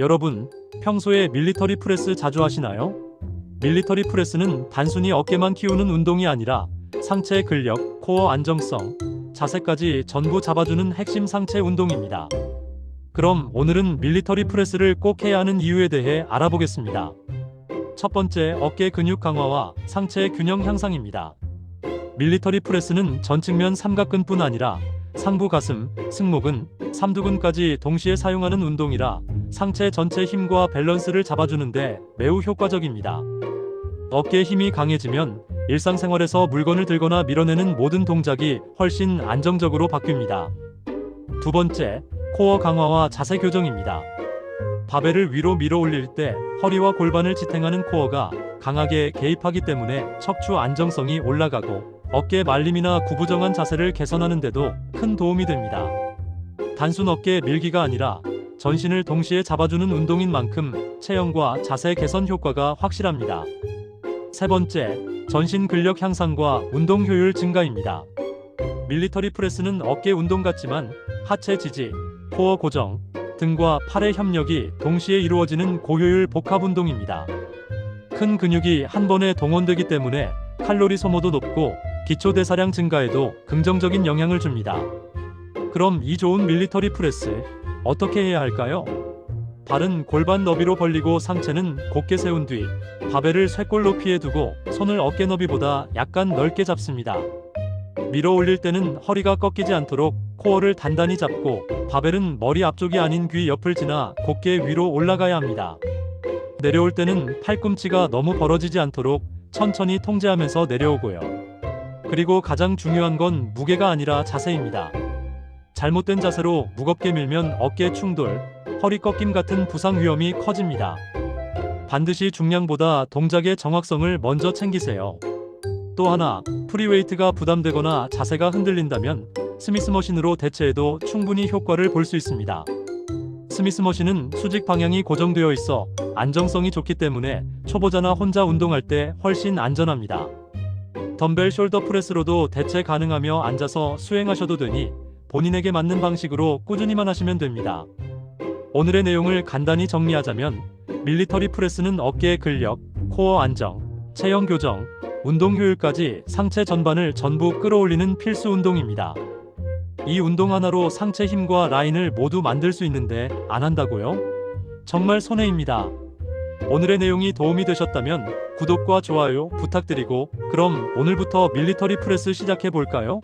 여러분, 평소에 밀리터리 프레스 자주 하시나요? 밀리터리 프레스는 단순히 어깨만 키우는 운동이 아니라 상체 근력, 코어 안정성, 자세까지 전부 잡아주는 핵심 상체 운동입니다. 그럼 오늘은 밀리터리 프레스를 꼭 해야 하는 이유에 대해 알아보겠습니다. 첫 번째, 어깨 근육 강화와 상체 균형 향상입니다. 밀리터리 프레스는 전 측면 삼각근뿐 아니라 상부 가슴, 승모근, 삼두근까지 동시에 사용하는 운동이라 상체 전체 힘과 밸런스를 잡아주는데 매우 효과적입니다. 어깨 힘이 강해지면 일상생활에서 물건을 들거나 밀어내는 모든 동작이 훨씬 안정적으로 바뀝니다. 두 번째, 코어 강화와 자세 교정입니다. 바벨을 위로 밀어 올릴 때 허리와 골반을 지탱하는 코어가 강하게 개입하기 때문에 척추 안정성이 올라가고 어깨 말림이나 구부정한 자세를 개선하는 데도 큰 도움이 됩니다. 단순 어깨 밀기가 아니라 전신을 동시에 잡아주는 운동인 만큼 체형과 자세 개선 효과가 확실합니다. 세 번째, 전신 근력 향상과 운동 효율 증가입니다. 밀리터리 프레스는 어깨 운동 같지만 하체 지지, 코어 고정, 등과 팔의 협력이 동시에 이루어지는 고효율 복합 운동입니다. 큰 근육이 한 번에 동원되기 때문에 칼로리 소모도 높고 기초 대사량 증가에도 긍정적인 영향을 줍니다. 그럼 이 좋은 밀리터리 프레스 어떻게 해야 할까요? 발은 골반 너비로 벌리고 상체는 곧게 세운 뒤 바벨을 쇄골 높이에 두고 손을 어깨 너비보다 약간 넓게 잡습니다. 밀어 올릴 때는 허리가 꺾이지 않도록 코어를 단단히 잡고 바벨은 머리 앞쪽이 아닌 귀 옆을 지나 곧게 위로 올라가야 합니다. 내려올 때는 팔꿈치가 너무 벌어지지 않도록 천천히 통제하면서 내려오고요. 그리고 가장 중요한 건 무게가 아니라 자세입니다. 잘못된 자세로 무겁게 밀면 어깨 충돌, 허리 꺾임 같은 부상 위험이 커집니다. 반드시 중량보다 동작의 정확성을 먼저 챙기세요. 또 하나, 프리웨이트가 부담되거나 자세가 흔들린다면 스미스 머신으로 대체해도 충분히 효과를 볼 수 있습니다. 스미스 머신은 수직 방향이 고정되어 있어 안정성이 좋기 때문에 초보자나 혼자 운동할 때 훨씬 안전합니다. 덤벨 숄더 프레스로도 대체 가능하며 앉아서 수행하셔도 되니 본인에게 맞는 방식으로 꾸준히만 하시면 됩니다. 오늘의 내용을 간단히 정리하자면 밀리터리 프레스는 어깨의 근력, 코어 안정, 체형 교정, 운동 효율까지 상체 전반을 전부 끌어올리는 필수 운동입니다. 이 운동 하나로 상체 힘과 라인을 모두 만들 수 있는데 안 한다고요? 정말 손해입니다. 오늘의 내용이 도움이 되셨다면 구독과 좋아요 부탁드리고 그럼 오늘부터 밀리터리 프레스 시작해 볼까요?